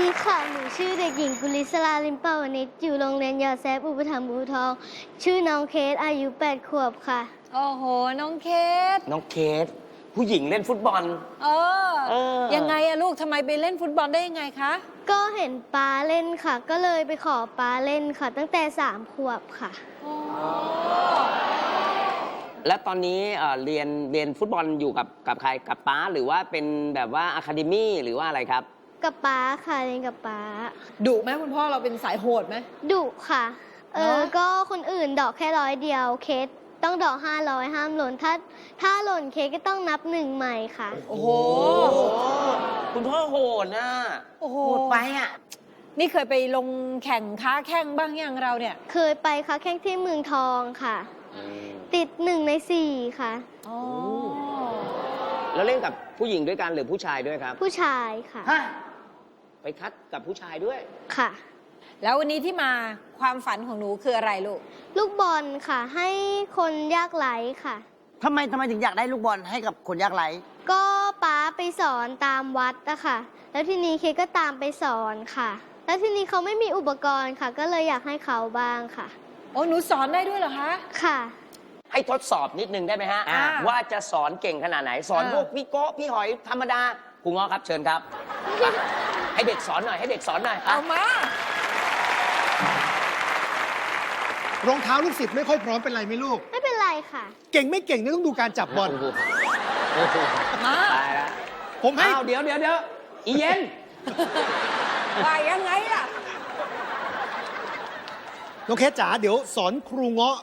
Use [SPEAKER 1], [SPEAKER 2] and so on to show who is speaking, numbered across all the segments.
[SPEAKER 1] ดีค่ะ หนูชื่อเด็กหญิงกุลิศลาลิมเปาวนิชอยู่โรงเรียนยอแซฟอุปถัมภ์อูทอง ชื่อน้องเคสอายุ 8 ขวบค่ะ
[SPEAKER 2] โอ้โห น้องเคส
[SPEAKER 3] น้องเคส ผู้หญิงเล่นฟุตบอล
[SPEAKER 2] เออ
[SPEAKER 3] เออ
[SPEAKER 2] ยังไงอะลูกทำไมไปเล่นฟุตบอลได้ยังไงคะ
[SPEAKER 1] ก็เห็นป้าเล่นค่ะ ก็เลยไปขอป้าเล่นค่ะ ตั้งแต่ 3 ขวบค่ะ
[SPEAKER 3] และตอนนี้เอ่อเรียนเรียนฟุตบอลอยู่กับกับใครกับป้าหรือว่าเป็นแบบว่าอะคาเดมี่หรือว่าอะไรครับ
[SPEAKER 1] กับป้าค่ะเล่นกับป้า
[SPEAKER 2] ดุไหมคุณพ่อเราเป็นสายโหดไหม
[SPEAKER 1] ดุค่ะ เออ
[SPEAKER 2] เนอะ
[SPEAKER 1] ก็คนอื่นดอกแค่ร้อยเดียว เคสต้องดอก500ห้ามหล่น ถ้า ถ้าหล่นเคสก็ต้องนับหนึ่งใหม่ค่ะ
[SPEAKER 2] โอ้โห
[SPEAKER 3] คุณพ่อโหดนะ
[SPEAKER 2] โอ้โห
[SPEAKER 3] โหดไปอะ
[SPEAKER 2] นี่เคยไปลงแข่งค้าแข่งบ้างยังเราเนี่ย
[SPEAKER 1] เคยไปค่ะแข่งที่เมืองทองค่ะ ติดหนึ่งในสี่ค่ะ
[SPEAKER 2] อ๋อ
[SPEAKER 3] แล้วเล่นกับผู้หญิงด้วยกันหรือผู้ชายด้วยครับ
[SPEAKER 1] ผู้ชายค่ะ
[SPEAKER 3] ฮะ ไปคัดกับผู้ชายด้วย
[SPEAKER 1] ค่ะ
[SPEAKER 2] แล้ววันนี้ที่มาความฝันของหนูคืออะไรลูก
[SPEAKER 1] ลูกบอลค่ะ ให้คนยากไร้ค่ะ
[SPEAKER 4] ทำไมทำไมถึงอยากได้ลูกบอลให้กับคนยากไร้
[SPEAKER 1] ก็ป้าไปสอนตามวัดอะค่ะ แล้วทีนี้เคกก็ตามไปสอนค่ะ แล้วทีนี้เขาไม่มีอุปกรณ์ค่ะ ก็เลยอยากให้เขาบ้างค่ะ
[SPEAKER 2] โอ้หนูสอนได้ด้วยเหรอคะ
[SPEAKER 1] ค่ะ
[SPEAKER 3] ให้ทดสอบนิดนึงได้ไหมฮะ
[SPEAKER 2] อ่า
[SPEAKER 3] ว่าจะสอนเก่งขนาดไหน สอน
[SPEAKER 2] อ่า
[SPEAKER 3] พวกพี่โก้พี่หอยธรรมดาครูง้อครับเชิญครับ ให้เด็กสอนหน่อยให้เด็กสอนหน่อยอะ
[SPEAKER 2] เอามา
[SPEAKER 5] รองเท้าลูกศิษย์ไม่ค่อยพร้อมเป็นไรไหมลูก
[SPEAKER 1] ไม่เป็นไรค่ะ
[SPEAKER 5] เก่งไม่เก่งเนี่ยต้องดูการจับบอล
[SPEAKER 3] โโหโอ้โห
[SPEAKER 2] มา
[SPEAKER 3] ตายแล้ว
[SPEAKER 5] ผมให้
[SPEAKER 3] อ้าวเดี๋ยวเดี๋ยวเดี๋ยวอีเย็น
[SPEAKER 2] ว่ายังไงล่ะ
[SPEAKER 5] น้องเคสจ๋าเดี๋ยวสอนครูเงาะ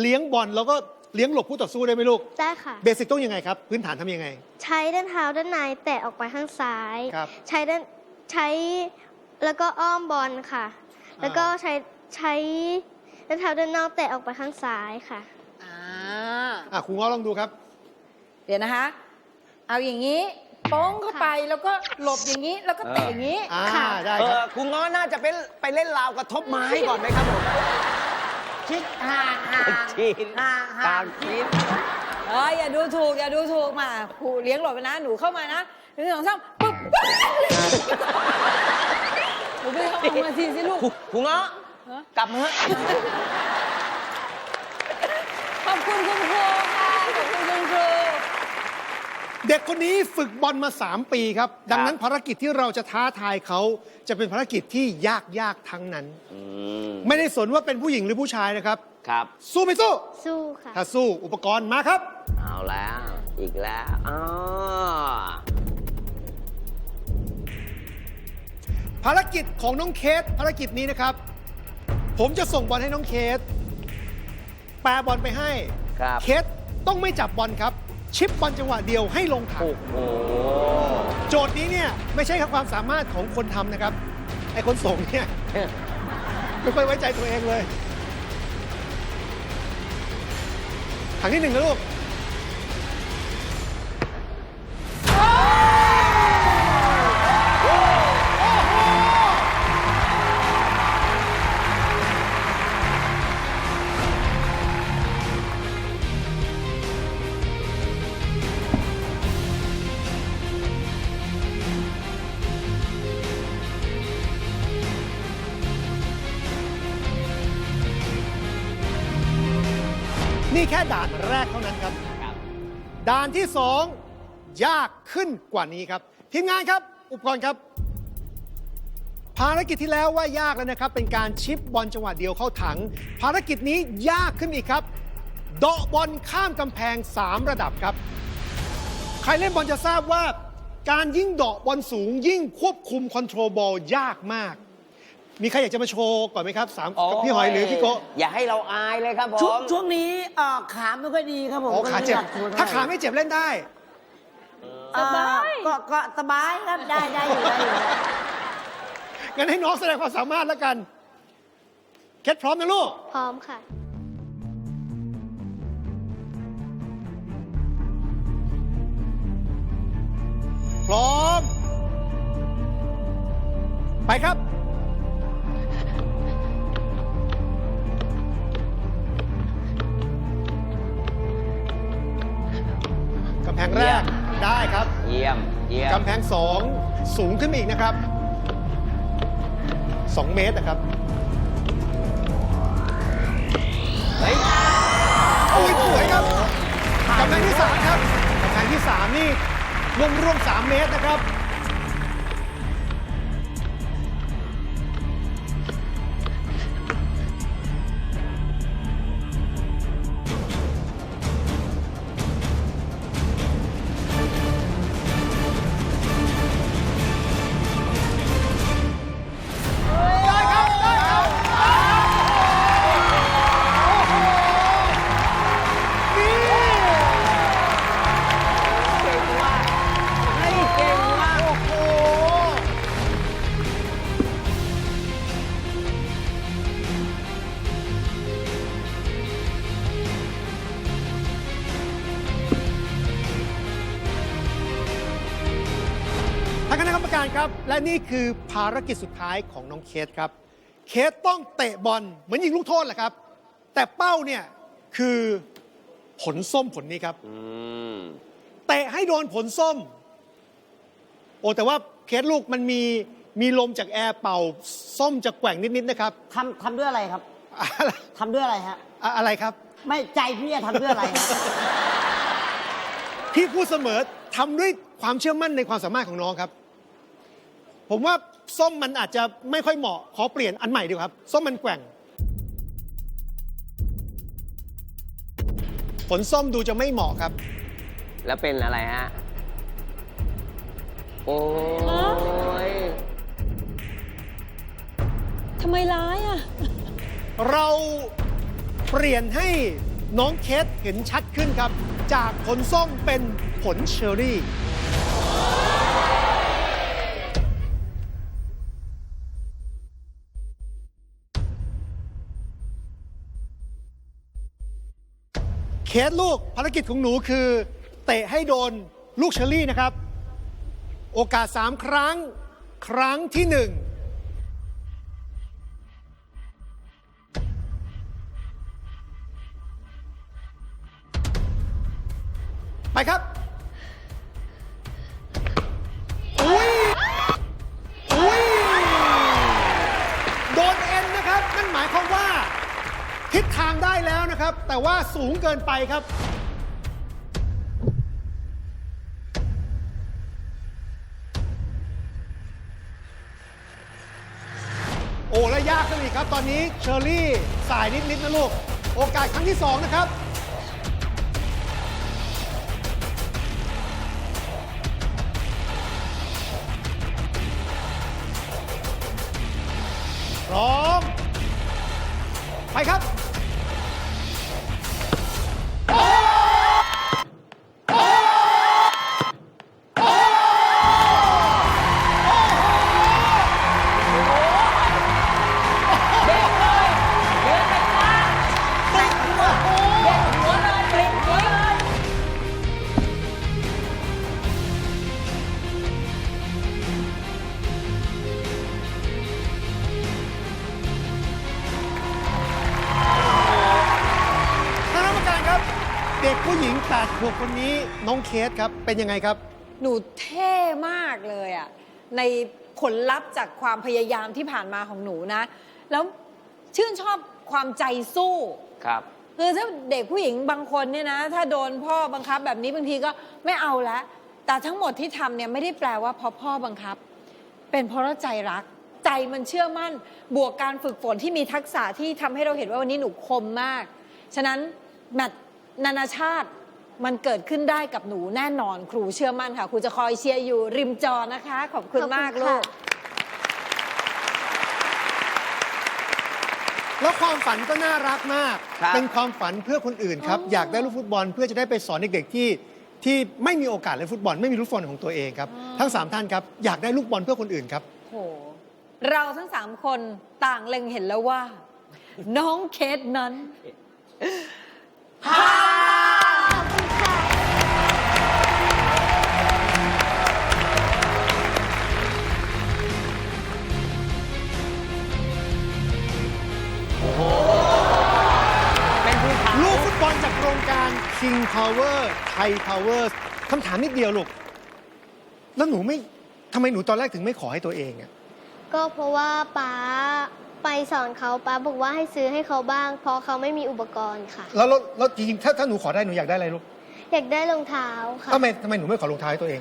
[SPEAKER 5] เลี้ยงบอลแล้วก็เลี้ยงหลบผู้ต่อสู้ได้ไหมลูก
[SPEAKER 1] ได้ค่ะ
[SPEAKER 5] เบสิกต้องยังไงครับ พื้นฐานทำยังไง
[SPEAKER 1] ใช้ด้านเท้าด้านในแตะออกไปข้างซ้าย
[SPEAKER 5] ครับ
[SPEAKER 1] ใช้ด้าน ใช้แล้วก็อ้อมบอลค่ะ แล้วก็ใช้ใช้ด้านเท้าด้านนอกแตะออกไปข้างซ้ายค่ะ
[SPEAKER 2] อ่า
[SPEAKER 5] อะครูเงาะลองดูครับ
[SPEAKER 2] เดี๋ยวนะคะ เอาอย่างนี้โป้งเข้าไปแล้วก็หลบอย่างนี้แล้วก็เตะอย่างนี้
[SPEAKER 5] อ่า
[SPEAKER 1] ค่ะ
[SPEAKER 5] ได้
[SPEAKER 3] เอ
[SPEAKER 5] ครั
[SPEAKER 3] อบครูง้อน่าจะเป็นไปเล่นราวกระทบไม้ก่อนไหมครับผม
[SPEAKER 4] ชิดห่างห่าง
[SPEAKER 3] ชีน
[SPEAKER 4] ห่าง
[SPEAKER 3] ตา
[SPEAKER 4] ห่าง
[SPEAKER 3] มชีน
[SPEAKER 2] เอ้ยอย่าดูถูกอย่าดูถูกมาครูเลี้ยงหลบไปนะ หนูเข้ามานะหนึ่งสองสามปุ๊บ หนูไปเข้ามามาทีสิลูก
[SPEAKER 3] ครูครูง้อ
[SPEAKER 2] ฮะ
[SPEAKER 3] กลับมาเถอะ
[SPEAKER 2] ขอบคุณคุณครูค่ะ ขอบคุณคุณครู
[SPEAKER 5] เด็กคนนี้ฝึกบอลมา 3 ปีครับ ดังนั้นภารกิจที่เราจะท้าทายเขาจะเป็นภารกิจที่ยากยากๆทั้งนั้น ไม่ได้สนว่าเป็นผู้หญิงหรือผู้ชายนะครับ
[SPEAKER 3] ครับ
[SPEAKER 5] สู้ไม่สู้
[SPEAKER 1] สู้ค่ะ
[SPEAKER 5] ถ้าสู้อุปกรณ์มาครับ
[SPEAKER 3] เอาแล้ว อีกแล้วอ๋อ
[SPEAKER 5] ภารกิจของน้องเคสภารกิจนี้นะครับ ผมจะส่งบอลให้น้องเคสแปรบอลไปให้
[SPEAKER 3] ครับ
[SPEAKER 5] เคสต้องไม่จับบอลครับ ชิปบอลจังหวะเดียวให้ลงถัง
[SPEAKER 3] โอ้โห
[SPEAKER 5] โจทย์นี้เนี่ยไม่ใช่ครับความสามารถของคนทำนะครับ ไอ้คนส่งเนี่ย ไม่ค่อยไว้ใจตัวเองเลยถังที่หนึ่งนะลูก นี่แค่ด่านแรกเท่านั้นครับ
[SPEAKER 3] ครับ
[SPEAKER 5] ด่านที่สองยากขึ้นกว่านี้ครับ ทีมงานครับอุปกรณ์ครับ ภารกิจที่แล้วว่ายากแล้วนะครับ เป็นการชิปบอลจังหวะเดียวเข้าถัง ภารกิจนี้ยากขึ้นอีกครับเดาะบอลข้ามกำแพง 3 ระดับครับ ใครเล่นบอลจะทราบว่า การยิ่งเดาะบอลสูงยิ่งควบคุมคอนโทรลบอลยากมาก มีใครอยากจะมาโชว์ก่อนไหมครับสามกับพี่หอยหรือพี่โกะ
[SPEAKER 3] อย่าให้เราอายเลยครับผ
[SPEAKER 4] ช่วง
[SPEAKER 3] ม
[SPEAKER 4] ช่วงนี้เอ่อขาไม่ค่อยดีครับผม
[SPEAKER 5] อ๋อขาเจ็บ
[SPEAKER 4] ก็ลยอยกชวน
[SPEAKER 5] ถ้าขาไม่เจ็บเล่นได้
[SPEAKER 4] เอ่อก็ก็สบายครับได้ได้อยู่ได้อยู่
[SPEAKER 5] งั้นให้น้องแสดงความสามารถแล้วกัน เคสพร้อมนะลูก
[SPEAKER 1] พร้อมค่ะ
[SPEAKER 5] พร้อม ไปครับ แพงแรกได้ครับ
[SPEAKER 3] เยี่ยม เยี่ยม
[SPEAKER 5] กำแพงสองสูงขึ้นมาอีกนะครับ 2 เมตรนะครับ
[SPEAKER 3] เฮ้ย
[SPEAKER 5] โอ้ยสวยครับกำแพงที่3ครับกำแพงที่3นี่รวมรวมๆ3เมตรนะครับ นี่คือภารกิจสุดท้ายของน้องเคสครับ เคสต้องเตะบอลเหมือนยิงลูกโทษแหละครับ แต่เป้าเนี่ยคือผลส้มผลนี้ครับ
[SPEAKER 3] อืม
[SPEAKER 5] เตะให้โดนผลส้ม โอ้แต่ว่าเคสลูกมันมีมีลมจากแอร์เป่าส้มจะแกว่งนิดๆนะครับ
[SPEAKER 4] ทำทำด้วยอะไรครับ
[SPEAKER 5] อะไร
[SPEAKER 4] ทำด้วยอะไรฮะ
[SPEAKER 5] อะอะไรครับ
[SPEAKER 4] ไม่ใจพี่อะทำด้วยอะไรฮะ
[SPEAKER 5] พี่พูดเสมอทำด้วยความเชื่อมั่นในความสามารถของน้องครับ ผมว่าส้มมันอาจจะไม่ค่อยเหมาะ ขอเปลี่ยนอันใหม่ดีกว่าครับ ส้มมันแกว่ง ผลส้มดูจะไม่เหมาะครับ
[SPEAKER 3] แล้วเป็นอะไรฮะ โอ้ย
[SPEAKER 2] ทำไมร้ายอะ
[SPEAKER 5] เราเปลี่ยนให้น้องเคสเห็นชัดขึ้นครับ จากผลส้มเป็นผลเชอร์ เคสลูกภารกิจของหนูคือ เตะให้โดนลูกเชอรี่นะครับ โอกาส3ครั้งครั้งที่หนึ่งไปครับ ทิศทางได้แล้วนะครับ แต่ว่าสูงเกินไปครับ โอ้และยากขึ้นอีกครับ ตอนนี้เชอรี่สายนิด ๆ นะลูก โอกาสครั้งที่ 2 นะครับพร้อมไปครับ คนนี้น้องเคสครับเป็นยังไงครับ
[SPEAKER 2] หนูเท่มากเลยอะในผลลัพธ์จากความพยายามที่ผ่านมาของหนูนะ แล้วชื่นชอบความใจสู้
[SPEAKER 3] ครับ
[SPEAKER 2] คือถ้าเด็กผู้หญิงบางคนเนี่ยนะ ถ้าโดนพ่อบังคับแบบนี้บางทีก็ไม่เอาแล้วแต่ทั้งหมดที่ทำเนี่ยไม่ได้แปลว่าเพราะพ่อบังคับ เป็นเพราะว่าใจรัก ใจมันเชื่อมั่น บวกการฝึกฝนที่มีทักษะที่ทำให้เราเห็นว่าวันนี้หนูคมมาก ฉะนั้นแมตช์นานาชาติ มันเกิดขึ้นได้กับหนูแน่นอนครูเชื่อมั่นค่ะ ครูจะคอยเชียร์อยู่ริมจอนะคะ ขอบคุณ
[SPEAKER 1] ขอบคุณ
[SPEAKER 2] มาก
[SPEAKER 1] ค่ะ
[SPEAKER 2] ลูก
[SPEAKER 5] แล้วความฝันก็น่ารักมาก
[SPEAKER 3] ครับ
[SPEAKER 5] เป็นความฝันเพื่อคนอื่นครับ อยากได้ลูกฟุตบอลเพื่อจะได้ไปสอนเด็กๆที่ที่ไม่มีโอกาสเล่นฟุตบอล ไม่มีลูกฟุตบอลของตัวเองครับ ทั้งสามท่านครับ อยากได้ลูกบอลเพื่อคนอื่นครับ
[SPEAKER 2] โห เราทั้งสามคนต่างเล็งเห็นแล้วว่า น้องเคสนั้น
[SPEAKER 3] เป็น
[SPEAKER 5] King Power Thai Power คำถามนิดเดียวลูก แล้วหนูไม่ทำไมหนูตอนแรกถึงไม่ขอให้ตัวเองอะ
[SPEAKER 1] ก็เพราะว่าป๊าไปสอนเขาป๊าบอกว่าให้ซื้อให้เขาบ้าง เพราะเขาไม่มีอุปกรณ์ค่ะ
[SPEAKER 5] แล้วแล้วแล้วจริงๆถ้าถ้าหนูขอได้หนูอยากได้อะไรลูก
[SPEAKER 1] อยากได้รองเท้าค่ะ
[SPEAKER 5] ทำไมทำไมหนูไม่ขอรองเท้าให้ตัวเอง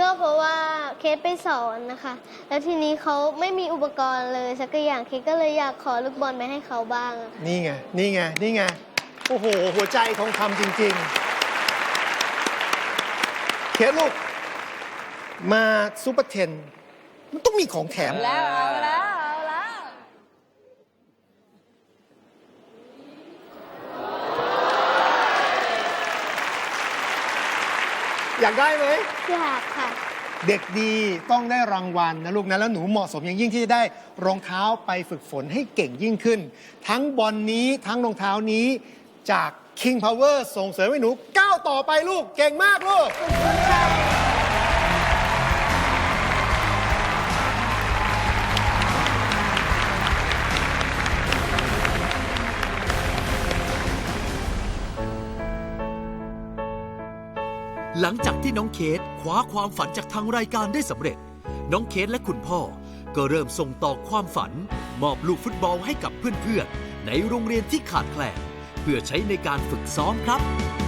[SPEAKER 1] ก็เพราะว่าเคสไปสอนนะคะ แล้วทีนี้เขาไม่มีอุปกรณ์เลยสักอย่างเคสก็เลยอยากขอลูกบอลไปให้เขาบ้าง
[SPEAKER 5] นี่ไง นี่ไง นี่ไง โอ้โห หัวใจทองคำจริง ๆ เคสลูก มาซูเปอร์เทน มันต้องมีของแถม
[SPEAKER 2] แล้วเอาแล้วเอาแล้ว
[SPEAKER 5] อยากได้ไหม
[SPEAKER 1] อยากค่ะ
[SPEAKER 5] เด็กดีต้องได้รางวัลนะลูกนะ แล้วหนูเหมาะสมอย่างยิ่งที่จะได้รองเท้าไปฝึกฝนให้เก่งยิ่งขึ้น ทั้งบอลนี้ทั้งรองเท้านี้ จาก King Power ส่งเสริมให้หนูก้าวต่อไปลูก เก่งมากลูก
[SPEAKER 6] หลังจากที่น้องเคสคว้าความฝันจากทางรายการได้สำเร็จ น้องเคสและคุณพ่อ ก็เริ่มส่งต่อความฝัน มอบลูกฟุตบอลให้กับเพื่อนๆ ในโรงเรียนที่ขาดแคลน เพื่อใช้ในการฝึกซ้อมครับ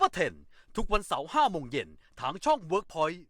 [SPEAKER 6] ปอร์เทนทุกวันเสาร์5โมงเย็นทางช่อง WorkPoint